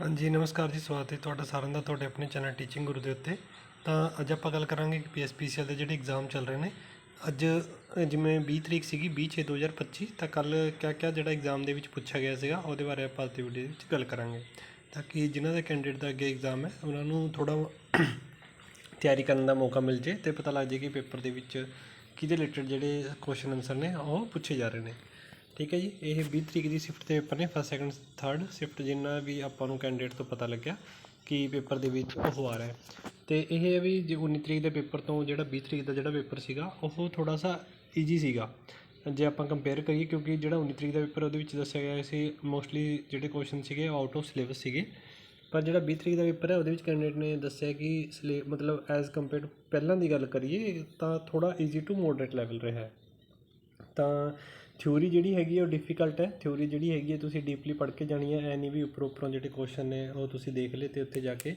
ਹਾਂਜੀ, ਨਮਸਕਾਰ ਜੀ, ਸਵਾਗਤ ਹੈ ਤੁਹਾਡਾ ਸਾਰਿਆਂ ਦਾ, ਤੁਹਾਡੇ ਆਪਣੇ ਚੈਨਲ ਟੀਚਿੰਗ ਗੁਰੂ ਦੇ ਉੱਤੇ। ਤਾਂ ਅੱਜ ਆਪਾਂ ਗੱਲ ਕਰਾਂਗੇ ਕਿ ਪੀਐਸਪੀਸੀਐਲ ਦੇ ਜਿਹੜੇ ਐਗਜ਼ਾਮ ਚੱਲ ਰਹੇ ਨੇ। ਅੱਜ ਜਿਵੇਂ 20 ਤਰੀਕ ਸੀਗੀ 20 ਛੇ 2025 ਤਾਂ ਕੱਲ ਕਿਆ ਕਿਆ ਜਿਹੜਾ ਐਗਜ਼ਾਮ ਦੇ ਵਿੱਚ ਪੁੱਛਿਆ ਗਿਆ ਸੀਗਾ, ਉਹਦੇ ਬਾਰੇ ਆਪਾਂ ਅੱਜ ਦੀ ਵੀਡੀਓ ਵਿੱਚ ਗੱਲ ਕਰਾਂਗੇ। ਤਾਂ ਕਿ ਜਿਨ੍ਹਾਂ ਦਾ ਕੈਂਡੀਡੇਟ ਦਾ ਅੱਗੇ ਐਗਜ਼ਾਮ ਹੈ, ਉਹਨਾਂ ਨੂੰ ਥੋੜਾ ਤਿਆਰੀ ਕਰਨ ਦਾ ਮੌਕਾ ਮਿਲ ਜੇ ਤੇ ਪਤਾ ਲੱਗ ਜੇ ਕਿ ਪੇਪਰ ਦੇ ਵਿੱਚ ਕਿਹਦੇ ਰਿਲੇਟਡ ਜਿਹੜੇ ਕੁਐਸਚਨ ਆਨਸਰ ਨੇ, ਉਹ ਪੁੱਛੇ ਜਾ ਰਹੇ ਨੇ। ਠੀਕ ਹੈ ਜੀ, ਇਹ 20 ਤਰੀਕ ਦੀ ਸ਼ਿਫਟ ਦੇ ਪੇਪਰ ਨੇ ਫਸਟ ਸੈਕੰਡ ਥਰਡ ਸ਼ਿਫਟ ਜਿੰਨਾ ਵੀ ਆਪਾਂ ਨੂੰ ਕੈਂਡੀਡੇਟ ਤੋਂ ਪਤਾ ਲੱਗਿਆ ਕਿ ਪੇਪਰ ਦੇ ਵਿੱਚ ਉਹ ਆ ਰਿਹਾ ਹੈ। ਤੇ ਇਹ ਹੈ ਵੀ ਜੇ 19 ਤਰੀਕ ਦੇ ਪੇਪਰ ਤੋਂ ਜਿਹੜਾ 20 ਤਰੀਕ ਦਾ ਜਿਹੜਾ ਪੇਪਰ ਸੀਗਾ, ਉਹ ਥੋੜਾ ਸਾ ਈਜੀ ਸੀਗਾ। ਜੇ ਆਪਾਂ ਕੰਪੇਅਰ ਕਰੀਏ, ਕਿਉਂਕਿ ਜਿਹੜਾ 19 ਤਰੀਕ ਦਾ ਪੇਪਰ ਉਹਦੇ ਵਿੱਚ ਦੱਸਿਆ ਗਿਆ ਸੀ ਮੋਸਟਲੀ ਜਿਹੜੇ ਕੁਐਸਚਨ ਸੀਗੇ ਆਊਟ ਆਫ ਸਿਲੇਬਸ ਸੀਗੇ। ਪਰ ਜਿਹੜਾ 20 ਤਰੀਕ ਦਾ ਪੇਪਰ ਹੈ, ਉਹਦੇ ਵਿੱਚ ਕੈਂਡੀਡੇਟ ਨੇ ਦੱਸਿਆ ਕਿ ਸਿਲੇ ਮਤਲਬ ਐਜ਼ ਕੰਪੇਅਰ ਪਹਿਲਾਂ ਦੀ ਗੱਲ ਕਰੀਏ, ਤਾਂ ਥੋੜਾ ਈਜ਼ੀ ਟੂ ਮੋਡਰੇਟ ਲੈਵਲ ਰਿਹਾ ਹੈ। ਤਾਂ ਥਿਊਰੀ ਜਿਹੜੀ ਹੈਗੀ ਉਹ ਡਿਫਿਕਲਟ ਹੈ। ਥਿਊਰੀ ਜਿਹੜੀ ਹੈਗੀ ਹੈ ਤੁਸੀਂ ਡੀਪਲੀ ਪੜ੍ਹ ਕੇ ਜਾਣੀ ਹੈ ਐ ਨਹੀਂ ਵੀ ਉੱਪਰੋਂ ਉੱਪਰੋਂ ਜਿਹੜੇ ਕੁਐਸਚਨ ਨੇ ਉਹ ਤੁਸੀਂ ਦੇਖ ਲਏ ਅਤੇ ਉੱਥੇ ਜਾ ਕੇ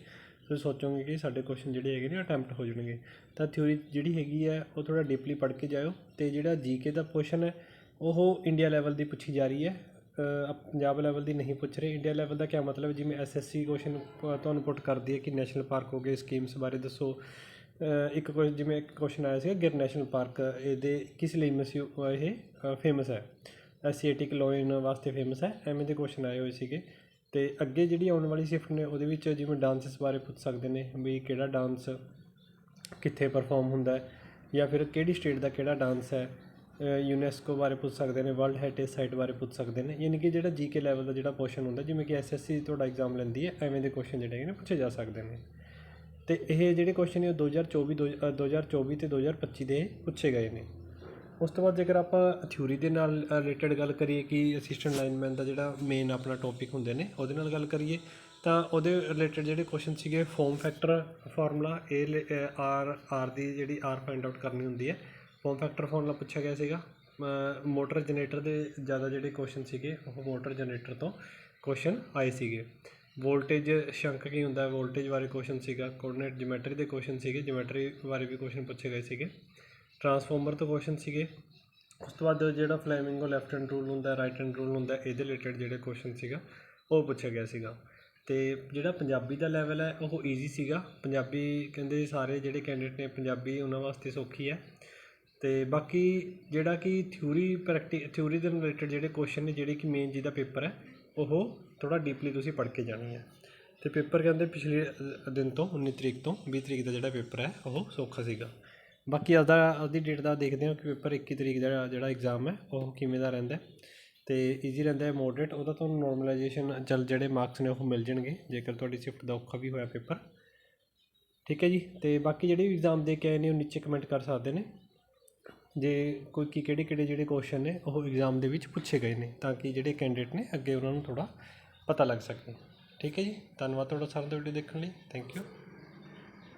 ਤੁਸੀਂ ਸੋਚੋਗੇ ਕਿ ਸਾਡੇ ਕੁਐਸਚਨ ਜਿਹੜੇ ਹੈਗੇ ਨੇ ਅਟੈਂਪਟ ਹੋ ਜਾਣਗੇ। ਤਾਂ ਥਿਊਰੀ ਜਿਹੜੀ ਹੈਗੀ ਹੈ ਉਹ ਥੋੜ੍ਹਾ ਡੀਪਲੀ ਪੜ੍ਹ ਕੇ ਜਾਇਓ ਅਤੇ ਜਿਹੜਾ ਜੀਕੇ ਦਾ ਕੁਐਸਚਨ ਹੈ, ਉਹ ਇੰਡੀਆ ਲੈਵਲ ਦੀ ਪੁੱਛੀ ਜਾ ਰਹੀ ਹੈ। ਪੰਜਾਬ ਲੈਵਲ ਦੀ ਨਹੀਂ ਪੁੱਛ ਰਹੇ। ਇੰਡੀਆ ਲੈਵਲ ਦਾ ਕੀ ਮਤਲਬ? ਜਿਵੇਂ ਐਸਐਸਸੀ ਕੁਐਸਚਨ ਤੁਹਾਨੂੰ ਪੁੱਟ ਕਰਦੀ ਹੈ ਕਿ ਨੈਸ਼ਨਲ ਪਾਰਕ ਹੋ ਗਏ ਸਕੀਮਸ ਬਾਰੇ ਦੱਸੋ। ਇੱਕ ਕੁ ਜਿਵੇਂ ਇੱਕ ਕੁਐਸਚਨ ਆਇਆ ਸੀਗਾ ਗਿਰ ਨੈਸ਼ਨਲ ਪਾਰਕ, ਇਹਦੇ ਕਿਸ ਲਈ ਮਸੀ ਇਹ ਫੇਮਸ ਹੈ? ਐਸੀਆਟਿਕ ਲੋਇਨ ਵਾਸਤੇ ਫੇਮਸ ਹੈ, ਐਵੇਂ ਦੇ ਕੁਐਸਚਨ ਆਏ ਹੋਏ ਸੀਗੇ। ਤੇ ਅੱਗੇ ਜਿਹੜੀ ਆਉਣ ਵਾਲੀ ਸ਼ਿਫਟ ਨੇ, ਉਹਦੇ ਵਿੱਚ ਜਿਵੇਂ ਡਾਂਸਸ ਬਾਰੇ ਪੁੱਛ ਸਕਦੇ ਨੇ, ਵੀ ਕਿਹੜਾ ਡਾਂਸ ਕਿੱਥੇ ਪਰਫਾਰਮ ਹੁੰਦਾ ਹੈ, ਜਾਂ ਫਿਰ ਕਿਹੜੀ ਸਟੇਟ ਦਾ ਕਿਹੜਾ ਡਾਂਸ ਹੈ ਯੂਨੈਸਕੋ ਬਾਰੇ ਪੁੱਛ ਸਕਦੇ ਨੇ ਵਰਲਡ ਹੈਰੀਟੇਜ ਸਾਈਟ ਬਾਰੇ ਪੁੱਛ ਸਕਦੇ ਨੇ, ਯਾਨੀ ਕਿ ਜਿਹੜਾ ਜੀਕੇ ਲੈਵਲ ਦਾ ਜਿਹੜਾ ਕੁਐਸਚਨ ਹੁੰਦਾ, ਜਿਵੇਂ ਕਿ ਐਸਐਸਸੀ ਤੁਹਾਡਾ ਐਗਜ਼ਾਮ ਲੈਂਦੀ ਹੈ, ਐਵੇਂ ਦੇ ਕੁਐਸਚਨ ਜਿਹੜੇ ਹੈਗੇ ਨੇ, ਪੁੱਛੇ ਜਾ ਸਕਦੇ ਨੇ। ਅਤੇ ਇਹ ਜਿਹੜੇ ਕੁਸ਼ਚਨ ਨੇ ਉਹ 2024 ਦੋ- ਦੋ ਹਜ਼ਾਰ ਚੌਵੀ ਅਤੇ ਦੋ ਹਜ਼ਾਰ ਪੱਚੀ ਦੇ ਪੁੱਛੇ ਗਏ ਨੇ। ਉਸ ਤੋਂ ਬਾਅਦ ਜੇਕਰ ਆਪਾਂ ਥਿਊਰੀ ਦੇ ਨਾਲ ਰਿਲੇਟਡ ਗੱਲ ਕਰੀਏ ਕਿ ਅਸਿਸਟੈਂਟ ਲਾਈਨਮੈਨ ਦਾ ਜਿਹੜਾ ਮੇਨ ਆਪਣਾ ਟੌਪਿਕ ਹੁੰਦੇ ਨੇ, ਉਹਦੇ ਨਾਲ ਗੱਲ ਕਰੀਏ, ਤਾਂ ਉਹਦੇ ਰਿਲੇਟਡ ਜਿਹੜੇ ਕੁਐਸਚਨ ਸੀਗੇ ਫੋਮ ਫੈਕਟਰ ਫਾਰਮੂਲਾ ਇਹ ਆਰ ਆਰ ਦੀ ਜਿਹੜੀ ਆਰ ਫਾਈਂਡ ਆਊਟ ਕਰਨੀ ਹੁੰਦੀ ਹੈ ਫੋਮ ਫੈਕਟਰ ਫਾਰਮੂਲਾ ਪੁੱਛਿਆ ਗਿਆ ਸੀਗਾ। ਮੋਟਰ ਜਨਰੇਟਰ ਦੇ ਜ਼ਿਆਦਾ ਜਿਹੜੇ ਕੁਐਸਚਨ ਸੀਗੇ, ਉਹ ਮੋਟਰ ਜਨਰੇਟਰ ਤੋਂ ਕੁਐਸਚਨ ਆਏ ਸੀਗੇ। ਵੋਲਟੇਜ ਸ਼ੰਕ ਕੀ ਹੁੰਦਾ? ਵੋਲਟੇਜ ਬਾਰੇ ਕੁਐਸਚਨ ਸੀਗਾ ਕੋਆਰਡੀਨੇਟ ਜਿਓਮੈਟਰੀ ਦੇ ਕੁਐਸਚਨ ਸੀਗੇ ਜਿਓਮੈਟਰੀ ਬਾਰੇ ਵੀ ਕੁਐਸਚਨ ਪੁੱਛੇ ਗਏ ਸੀਗੇ। ਟਰਾਂਸਫਾਰਮਰ ਤੋਂ ਕੁਐਸਚਨ ਸੀਗੇ। ਉਸ ਤੋਂ ਬਾਅਦ ਜਿਹੜਾ ਫਲੈਮਿੰਗੋ ਲੈਫਟ ਹੈਂਡ ਰੂਲ ਹੁੰਦਾ ਰਾਈਟ ਹੈਂਡ ਰੂਲ ਹੁੰਦਾ, ਇਹਦੇ ਰਿਲੇਟਡ ਜਿਹੜੇ ਕੁਐਸਚਨ ਸੀਗਾ, ਉਹ ਪੁੱਛਿਆ ਗਿਆ ਸੀਗਾ। ਤੇ ਜਿਹੜਾ ਪੰਜਾਬੀ ਦਾ ਲੈਵਲ ਹੈ, ਉਹ ਈਜ਼ੀ ਸੀਗਾ। ਪੰਜਾਬੀ ਕਹਿੰਦੇ ਸਾਰੇ ਜਿਹੜੇ ਕੈਂਡੀਡੇਟ ਨੇ, ਪੰਜਾਬੀ ਉਹਨਾਂ ਵਾਸਤੇ ਸੌਖੀ ਹੈ। ਤੇ ਬਾਕੀ ਜਿਹੜਾ ਕਿ ਥਿਊਰੀ ਪ੍ਰੈਕਟਿ ਥਿਊਰੀ ਦੇ ਰਿਲੇਟਡ ਜਿਹੜੇ ਕੁਐਸਚਨ ਨੇ, ਜਿਹੜੇ ਕਿ ਮੇਨ ਜਿਹਦਾ ਪੇਪਰ ਹੈ ਉਹ ਥੋੜ੍ਹਾ ਡੀਪਲੀ ਤੁਸੀਂ ਪੜ੍ਹ ਕੇ ਜਾਣੀ ਹੈ। ਅਤੇ ਪੇਪਰ ਕਹਿੰਦੇ ਪਿਛਲੇ ਦਿਨ ਤੋਂ 19 ਤਰੀਕ ਤੋਂ, ਵੀਹ ਤਰੀਕ ਦਾ ਜਿਹੜਾ ਪੇਪਰ ਹੈ, ਉਹ ਸੌਖਾ ਸੀਗਾ। ਬਾਕੀ ਅੱਜ ਦਾ ਅੱਜ ਦੀ ਡੇਟ ਦਾ ਦੇਖਦੇ ਹਾਂ ਕਿ ਪੇਪਰ 21 ਤਰੀਕ ਦਾ ਜਿਹੜਾ ਐਗਜ਼ਾਮ ਹੈ, ਉਹ ਕਿਵੇਂ ਦਾ ਰਹਿੰਦਾ ਅਤੇ ਈਜ਼ੀ ਰਹਿੰਦਾ ਹੈ ਮੋਡਰੇਟ ਉਹਦਾ ਤੁਹਾਨੂੰ ਨੋਰਮਲਾਈਜੇਸ਼ਨ ਚੱਲ ਜਿਹੜੇ ਮਾਰਕਸ ਨੇ, ਉਹ ਮਿਲ ਜਾਣਗੇ, ਜੇਕਰ ਤੁਹਾਡੀ ਸ਼ਿਫਟ ਦਾ ਔਖਾ ਵੀ ਹੋਇਆ ਪੇਪਰ। ਠੀਕ ਹੈ ਜੀ, ਤੇ ਬਾਕੀ ਜਿਹੜੇ ਐਗਜ਼ਾਮ ਦੇ ਕੇ ਆਏ ਨੇ, ਉਹ ਨੀਚੇ ਕਮੈਂਟ ਕਰ ਸਕਦੇ ਨੇ। ਜੇ ਕੋਈ ਕੀ ਕਿਹੜੇ ਕਿਹੜੇ ਜਿਹੜੇ ਕੁਸ਼ਚਨ ਨੇ, ਉਹ ਇਗਜ਼ਾਮ ਦੇ ਵਿੱਚ ਪੁੱਛੇ ਗਏ ਨੇ, ਤਾਂ ਕਿ ਜਿਹੜੇ ਕੈਂਡੀਡੇਟ ਨੇ, ਅੱਗੇ ਉਹਨਾਂ ਨੂੰ ਥੋੜ੍ਹਾ ਪਤਾ ਲੱਗ ਸਕੇ। ਠੀਕ ਹੈ ਜੀ? ਧੰਨਵਾਦ ਤੁਹਾਡਾ ਸਾਰਿਆਂ ਦਾ ਵੀਡੀਓ ਦੇਖਣ ਲਈ। Thank you